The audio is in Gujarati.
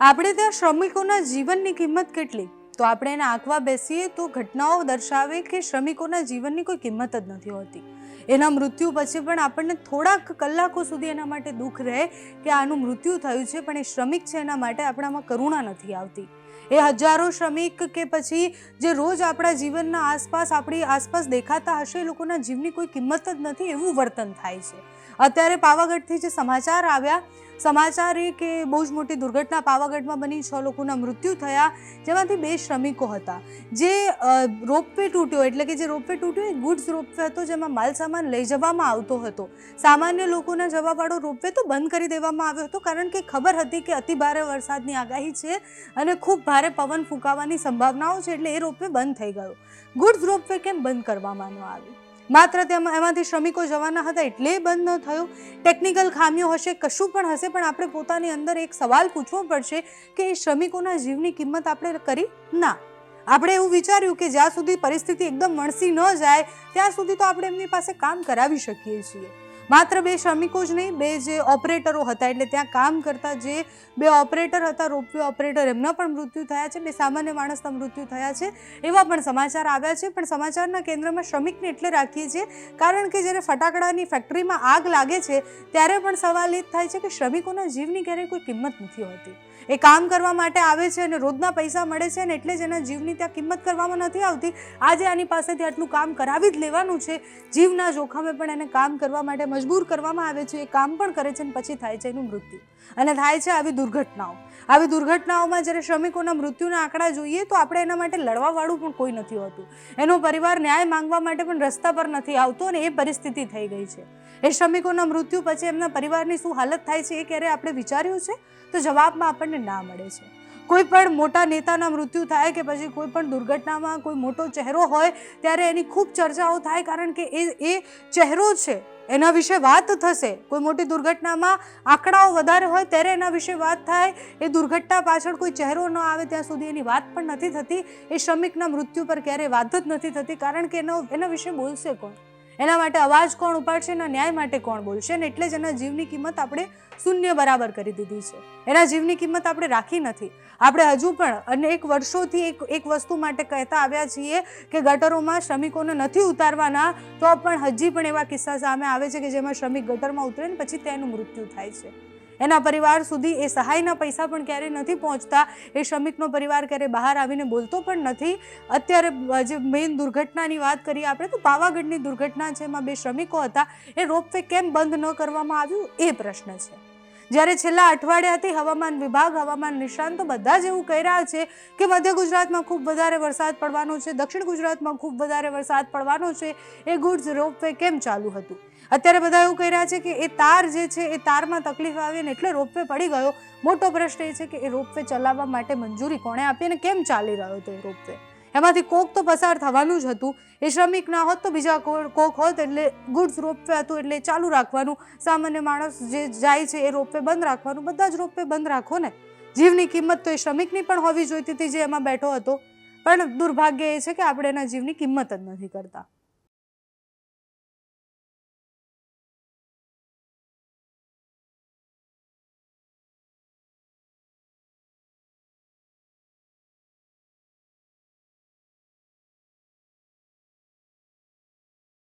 આપણે ત્યાં શ્રમિકોના જીવનની કિંમત કેટલી? તો આપણે એને આંકવા બેસીએ તો ઘટનાઓ દર્શાવે કે શ્રમિકોના જીવનની કોઈ કિંમત જ નથી હોતી. એના મૃત્યુ પછી પણ આપણને થોડાક કલાકો સુધી એના માટે દુઃખ રહે કે આનું મૃત્યુ થયું છે, પણ એ શ્રમિક છે એના માટે આપણામાં કરુણા નથી આવતી. એ હજારો શ્રમિક કે પછી જે રોજ આપણા જીવનના આસપાસ, આપણી આસપાસ દેખાતા હશે, એ લોકોના જીવની કોઈ કિંમત જ નથી, એવું વર્તન થાય છે. અત્યારે પાવાગઢથી જે સમાચાર આવ્યા સમાચાર એ કે બહુ જ મોટી દુર્ઘટના પાવાગઢમાં બની. છ લોકોના મૃત્યુ થયા, જેમાંથી બે શ્રમિકો હતા. જે રોપવે તૂટ્યો, એટલે કે જે રોપવે તૂટ્યો એ ગુડ્સ રોપવે હતો, જેમાં માલ સામાન લઈ જવામાં આવતો હતો. સામાન્ય લોકોના જવાવાળો રોપવે તો બંધ કરી દેવામાં આવ્યો હતો, કારણ કે ખબર હતી કે અતિ ભારે વરસાદની આગાહી છે અને ખૂબ ભારે પવન ફૂંકાવાની સંભાવનાઓ છે, એટલે એ રોપવે બંધ થઈ ગયો. ગુડ્સ રોપવે કેમ બંધ કરવામાં આવ્યું? માત્ર તેમાં એમાંથી શ્રમિકો જવાના હતા એટલે બંધ ન થયું. ટેકનિકલ ખામીઓ હશે, કશું પણ હશે, પણ આપણે પોતાની અંદર એક સવાલ પૂછવો પડશે કે એ શ્રમિકોના જીવની કિંમત આપણે કરી ના. આપણે એવું વિચાર્યું કે જ્યાં સુધી પરિસ્થિતિ એકદમ વણસી ન જાય, ત્યાં સુધી તો આપણે એમની પાસે કામ કરાવી શકીએ છીએ. માત્ર બે શ્રમિકો જ નહીં, બે જે ઓપરેટરો હતા, એટલે ત્યાં કામ કરતા જે બે ઓપરેટર હતા, રોપવે ઓપરેટર, એમના પણ મૃત્યુ થયા છે, બે સામાન્ય માણસના મૃત્યુ થયા છે, એવા પણ સમાચાર આવ્યા છે. પણ સમાચારના કેન્દ્રમાં શ્રમિકને એટલે રાખીએ છીએ, કારણ કે જ્યારે ફટાકડાની ફેક્ટરીમાં આગ લાગે છે, ત્યારે પણ સવાલ એ થાય છે કે શ્રમિકોના જીવની ક્યારેય કોઈ કિંમત નથી હોતી. એ કામ કરવા માટે આવે છે અને રોજના પૈસા મળે છે અને એટલે જ એના જીવની ત્યાં કિંમત કરવામાં નથી આવતી. આજે આની પાસેથી આટલું કામ કરાવી જ લેવાનું છે, જીવના જોખમે પણ એને કામ કરવા માટે મજબૂર કરવામાં આવે છે, એ કામ પણ કરે છે અને પછી થાય છે એનું મૃત્યુ. અને થાય છે આવી દુર્ઘટનાઓ. આવી દુર્ઘટનાઓમાં જ્યારે શ્રમિકોના મૃત્યુના આંકડા જોઈએ તો આપણે એના માટે લડવાવાળું પણ કોઈ નથી હોતું. એનો પરિવાર ન્યાય માંગવા માટે પણ રસ્તા પર નથી આવતો અને એ પરિસ્થિતિ થઈ ગઈ છે. એ શ્રમિકોના મૃત્યુ પછી એમના પરિવારની શું હાલત થાય છે એ ક્યારે આપણે વિચાર્યું છે? તો જવાબમાં આપણને ના મળે છે. કોઈ પણ મોટા નેતાના મૃત્યુ થાય કે પછી કોઈ પણ દુર્ઘટનામાં કોઈ મોટો ચહેરો હોય, ત્યારે એની ખૂબ ચર્ચાઓ થાય કારણ કે એ એ ચહેરો છે એના વિશે વાત થશે. કોઈ મોટી દુર્ઘટનામાં આંકડાઓ વધારે હોય ત્યારે એના વિશે વાત થાય. એ દુર્ઘટના પાછળ કોઈ ચહેરો ન આવે ત્યાં સુધી એની વાત પણ નથી થતી. એ શ્રમિકના મૃત્યુ પર ક્યારેય વાત જ નથી થતી, કારણ કે એનો એના વિશે બોલશે કોણ? એના માટે અવાજ કોણ ઉપાડશે એના ન્યાય માટે કોણ બોલશે ને એટલે જ એના જીવની કિંમત આપણે શૂન્ય બરાબર કરી દીધી છે. એના જીવની કિંમત આપણે રાખી નથી. આપણે હજુ પણ અનેક વર્ષોથી એક એક વસ્તુ માટે કહેતા આવ્યા છીએ કે ગટરોમાં શ્રમિકોને નથી ઉતારવાના, તો પણ હજી પણ એવા કિસ્સા સામે આવે છે કે જેમાં શ્રમિક ગટરમાં ઉતરે ને પછી તેનું મૃત્યુ થાય છે. એના પરિવાર સુધી એ સહાયના પૈસા પણ ક્યારેય નથી પહોંચતા. એ શ્રમિકનો પરિવાર ક્યારે બહાર આવીને બોલતો પણ નથી. અત્યારે જે મેઇન દુર્ઘટનાની વાત કરીએ આપણે, તો પાવાગઢની દુર્ઘટના છે એમાં બે શ્રમિકો હતા. એ રોપવે કેમ બંધ ન કરવામાં આવ્યું? એ પ્રશ્ન છે. જ્યારે છેલ્લા અઠવાડિયાથી હવામાન વિભાગ, હવામાન નિષ્ણાંતો બધા જ એવું કહી રહ્યા છે કે મધ્ય ગુજરાતમાં ખૂબ વધારે વરસાદ પડવાનો છે, દક્ષિણ ગુજરાતમાં ખૂબ વધારે વરસાદ પડવાનો છે. એ ગુડ્સ રોપવે કેમ ચાલુ હતું? અત્યારે બધા એવું કહી રહ્યા છે કે એ તાર જે છે એ તારમાં તકલીફ આવી અને એટલે રોપવે પડી ગયો. મોટો પ્રશ્ન એ છે કે એ રોપવે ચલાવવા માટે મંજૂરી કોણે આપી અને કેમ ચાલી રહ્યો હતો એ રોપવે? એમાંથી કોક તો પસાર થવાનું જ હતું. એ શ્રમિક ના હોત તો બીજા કોક હોત એટલે ગુડ્સ રોપવે હતું એટલે ચાલુ રાખવાનું. સામાન્ય માણસ જે જાય છે એ રોપવે બંધ રાખવાનું. બધા જ રોપવે બંધ રાખો ને. જીવની કિંમત તો એ શ્રમિકની પણ હોવી જોઈતી હતી જે એમાં બેઠો હતો. પણ દુર્ભાગ્ય એ છે કે આપણે એના જીવની કિંમત જ નથી કરતા.